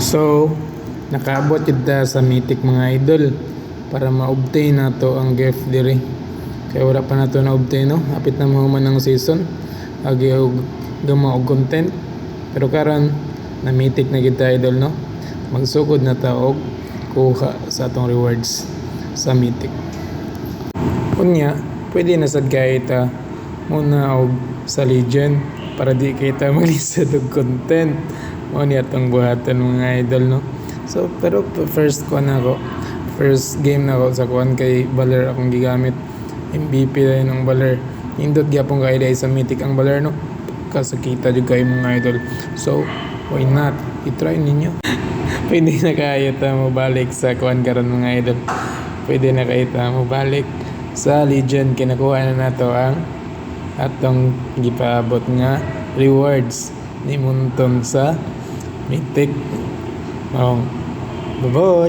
So, nakaabot kita sa Mythic mga idol para ma-obtain na to ang gift diri. Kaya wala pa na to na-obtain no. Hapit na mo man ang season. Agi og content. Pero karon na Mythic na kita idol no. Magsugod na ta og kuha sa atong rewards sa Mythic. Unya, pwede na sad kay ta muna og sa Legion para di kita maglisod og content. Mo ni atong buhatan mga idol no. So pero first ko na ako. First game na ako sa kuan kay Baler akong gigamit. MVP na ng Baler. Indot gyapon kay dai sa Mythic ang Baler no. Kasakita jud kay mga idol. So why not? I-try ninyo. Pwede na kayo ta mo balik sa kuan karon mga idol. Pwede na kayo ta mo balik sa Legion kinakuha na nato ang atong gipaabot nga rewards ni Munton sa Mitik. Oh. Bye-bye.